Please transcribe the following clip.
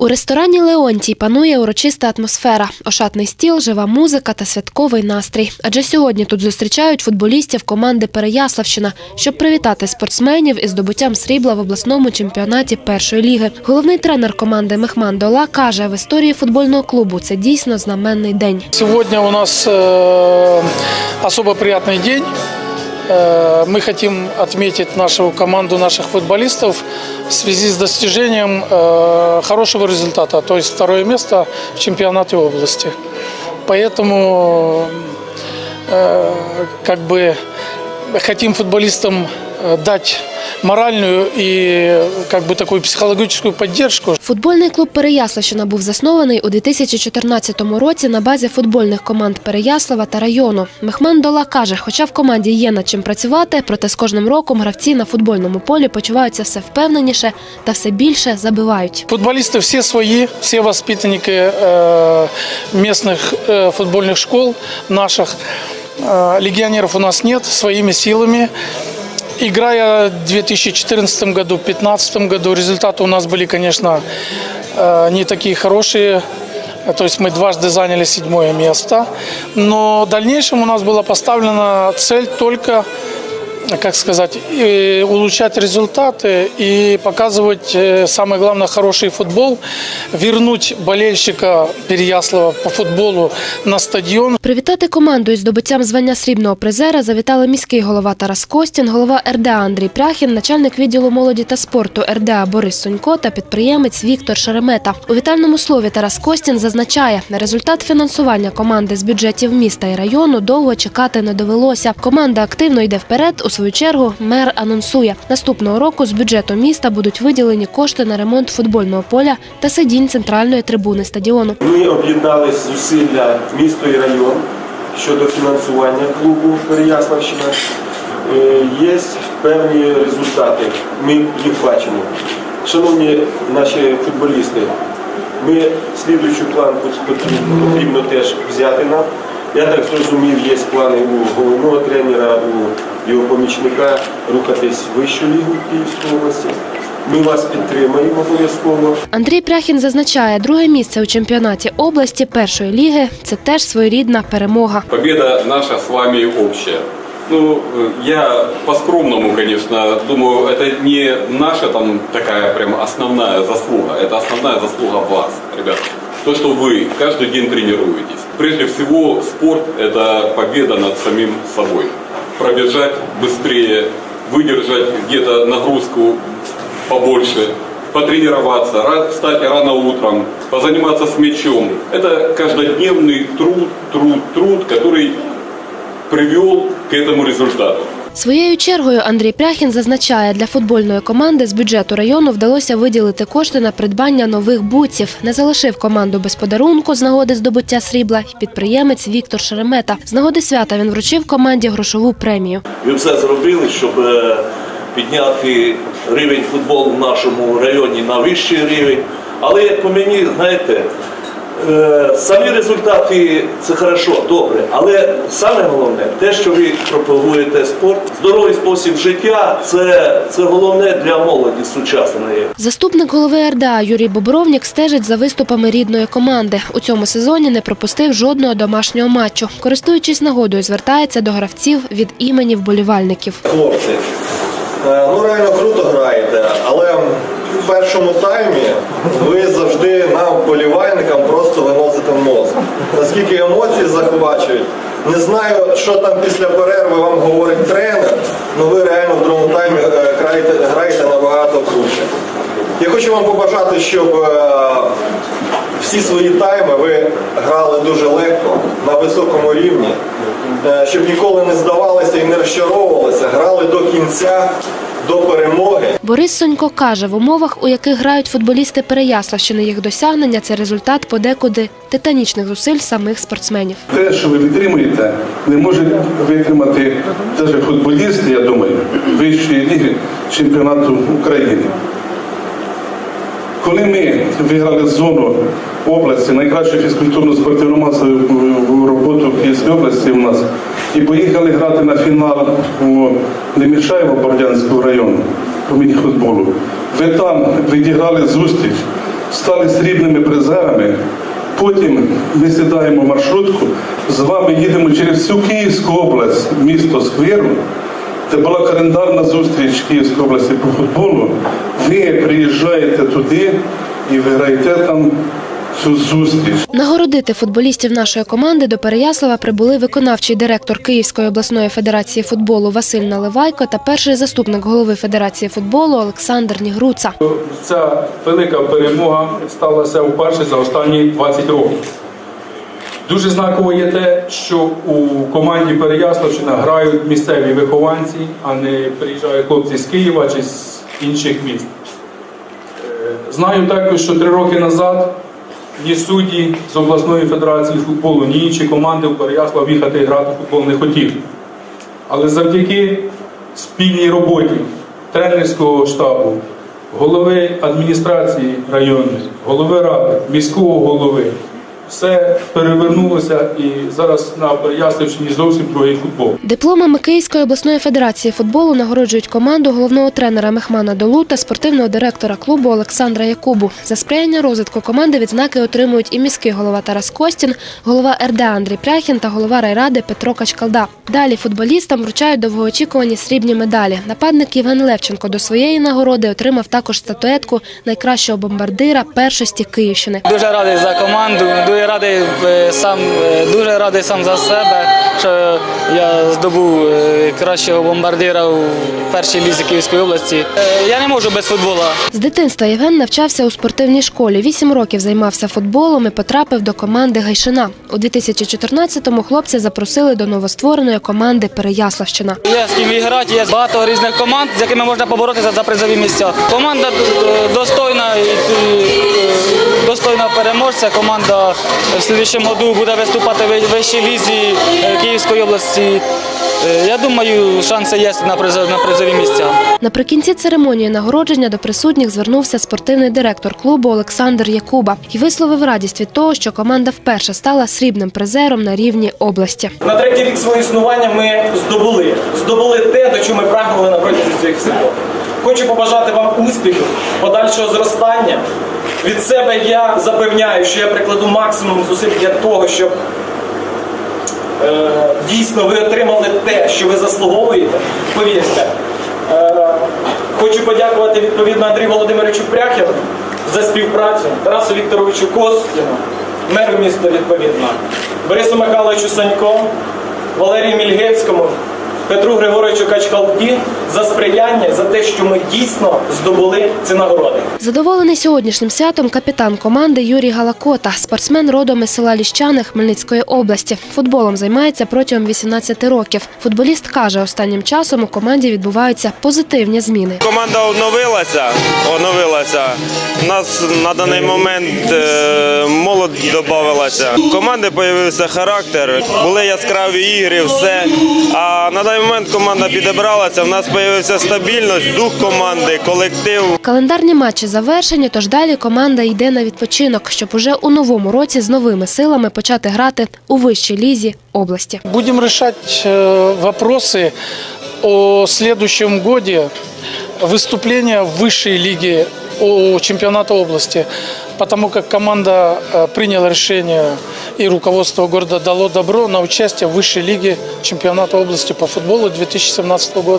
У ресторані Леонтій панує урочиста атмосфера, ошатний стіл, жива музика та святковий настрій. Адже сьогодні тут зустрічають футболістів команди Переяславщина, щоб привітати спортсменів із здобуттям срібла в обласному чемпіонаті першої ліги. Головний тренер команди Мехман Дола каже, в історії футбольного клубу це дійсно знаменний день. Сегодня у нас э, особо приятный день. Э, Мы хотим отметить нашу команду, наших футболистов в связи с достижением э, хорошего результата, то есть второе место в чемпионате области. Поэтому э, как бы хотим футболистам э, дать моральную и как бы такую психологическую поддержку, Футбольний клуб Переяславщина був заснований у 2014 році на базі футбольних команд Переяслава та району. Мехман Дола каже, хоча в команді є над чим працювати, проте з кожним роком гравці на футбольному полі почуваються все впевненіше та все більше забивають. Футболисты все свои, все воспитанники э, местных э, футбольных школ наших. Э, легионеров у нас нет, своими силами. Играя в 2014 году, в 2015 году, результаты у нас были, конечно, э, не такие хорошие. То есть мы дважды заняли седьмое место. Но в дальнейшем у нас была поставлена цель только как сказать, и улучшать результаты и показывать, э, самое главное, хороший футбол, вернуть болельщика Переяслава по футболу на стадион. Привітати команду із здобуттям звання срібного призера завітали міський голова Тарас Костін, голова РДА Андрій Пряхін, начальник відділу молоді та спорту РДА Борис Сонько та підприємець Віктор Шеремета. У вітальному слові Тарас Костін зазначає, на результат фінансування команди з бюджетів міста і району довго чекати не довелося. Команда активно йде вперед. Свою чергу мер анонсує, наступного року з бюджету міста будуть виділені кошти на ремонт футбольного поля та сидінь центральної трибуни стадіону. Ми об'єднали зусилля місто і район щодо фінансування клубу Переяславщина. Е, Є певні результати. Ми їх бачимо. Шановні наші футболісти, ми слідуючий план потрібно, потрібно теж взяти нам. Я так зрозумів, є плани у головного тренера, у його помічника рухатись в вищу лігу Київської області. Ми вас підтримаємо обов'язково. Андрій Пряхін зазначає, друге місце у чемпіонаті області першої ліги це теж своєрідна перемога. Победа наша с вами общая. Ну, э, я по-скромному, конечно, думаю, это не наша там такая прям основная заслуга. Это основная заслуга вас, ребят. То, что вы каждый день тренируетесь. Прежде всего, спорт – это победа над самим собой. Пробежать быстрее, выдержать где-то нагрузку побольше, потренироваться, встать рано утром, позаниматься с мячом. Это каждодневный труд, труд, труд, который привел к этому результату. Своєю чергою Андрій Пряхін зазначає, для футбольної команди з бюджету району вдалося виділити кошти на придбання нових буців. Не залишив команду без подарунку з нагоди здобуття срібла підприємець Віктор Шеремета. З нагоди свята він вручив команді грошову премію. Ви все зробили, щоб е, підняти рівень футболу в нашому районі на вищий рівень. Але як по мені, знаєте, самі результати це хорошо, добре. Але саме головне, те, що ви пропагуєте спорт, здоровий спосіб життя це, це головне для молоді сучасної. Заступник голови РДА Юрій Бобровнік стежить за виступами рідної команди. У цьому сезоні не пропустив жодного домашнього матчу. Користуючись нагодою, звертається до гравців від імені вболівальників. Хлопці, е, ну реально круто граєте, але в першому таймі ви завжди нам, вболівальникам, просто виносите мозок. Наскільки емоції захвачують. Не знаю, що там після перерви вам говорить тренер, але ви реально в другому таймі е, граєте, граєте набагато круче. Я хочу вам побажати, щоб е, всі свої тайми ви грали дуже легко, на високому рівні, е, щоб ніколи не здавалися і не розчаровувалися, грали до кінця, до перемоги. Борис Сонько каже, в умовах, у яких грають футболісти Переяславщини, їх досягнення це результат подекуди титанічних зусиль самих спортсменів. Те, що ви витримуєте, не може витримати навіть футболісти, я думаю, вищої ліги чемпіонату України. Коли ми виграли зону області, найкращу фізкультурно-спортивну масову роботу в Київській області у нас, і поїхали грати на фінал у Немішаєво Бордянського району по міні-футболу. Ви там відіграли зустріч стали срібними призерами. Потім ми сідаємо в маршрутку, з вами їдемо через всю Київську область, місто Сквиру, де була календарна зустріч Київської області по футболу. Ви приїжджаєте туди і ви граєте там цю зустріч. Нагородити футболістів нашої команди до Переяслава прибули виконавчий директор Київської обласної федерації футболу Василь Наливайко та перший заступник голови Федерації футболу Олександр Нігруца. Ця велика перемога сталася вперше за останні 20 років. Дуже знаково є те, що у команді Переяславщина грають місцеві вихованці, а не приїжджають хлопці з Києва чи з інших міст. Е, Знаю також, що три роки назад ні судді з обласної федерації футболу, ні інші команди у Переяслав їхати і грати в футбол не хотіли. Але завдяки спільній роботі тренерського штабу, голови адміністрації районної, голови ради, міського голови, все перевернулося і зараз на Переяславщині зовсім другий футбол. Дипломами Київської обласної федерації футболу нагороджують команду головного тренера Мехмана Долу та спортивного директора клубу Олександра Якубу. За сприяння розвитку команди відзнаки отримують і міський голова Тарас Костін, голова РДА Андрій Пряхін та голова райради Петро Качкалда. Далі футболістам вручають довгоочікувані срібні медалі. Нападник Євген Левченко до своєї нагороди отримав також статуетку найкращого бомбардира першості Київщини. Дуже радий за команду, дуже радий е, сам, е, дуже радий сам за себе, що я здобув е, кращого бомбардира у першій лізі Київської області. Я не можу без футболу. З дитинства Євген навчався у спортивній школі. Вісім років займався футболом і потрапив до команди Гайшина. У 2014-му хлопця запросили до новоствореної команди Переяславщина. Є з ким грати, є багато різних команд, з якими можна поборотися за призові місця. Команда достойна, і, достойна переможця. Команда в слідчому году буде виступати в вищій лізі е, Київської області. Е, Я думаю, шанси є на призов- на призові місця. Наприкінці церемонії нагородження до присутніх звернувся спортивний директор клубу Олександр Якуба і висловив радість від того, що команда вперше стала срібним призером на рівні області. На третій рік свого існування ми здобули. Здобули те, до чого ми прагнули на протязі цих всіх років. Хочу побажати вам успіхів, подальшого зростання. Від себе я запевняю, що я прикладу максимум зусиль для того, щоб е, дійсно ви отримали те, що ви заслуговуєте. Повірте. Е, хочу подякувати відповідно Андрію Володимировичу Пряхіну за співпрацю, Тарасу Вікторовичу Костіну, меру міста відповідно, Борису Михайловичу Санько, Валерію Мільгецькому, Петру Григоровичу Качкалді за сприяння, за те, що ми дійсно здобули ці нагороди. Задоволений сьогоднішнім святом капітан команди Юрій Галакота, спортсмен родом із села Ліщани Хмельницької області. Футболом займається протягом 18 років. Футболіст каже, останнім часом у команді відбуваються позитивні зміни. Команда оновилася. оновилася. У нас на даний момент е, молодь додавалася. У команди з'явився характер, були яскраві ігри, все. А на даний момент команда підібралася. В нас з'явився стабільність, дух команди, колектив. Календарні матчі завершені, тож далі команда йде на відпочинок, щоб уже у новому році з новими силами почати грати у вищій лізі області. Будем решать э, вопросы о следующем годе выступления в высшей лиге о чемпионата области, потому как команда э, приняла решение и руководство города дало добро на участие в высшей лиге чемпионата области по футболу 2017 года.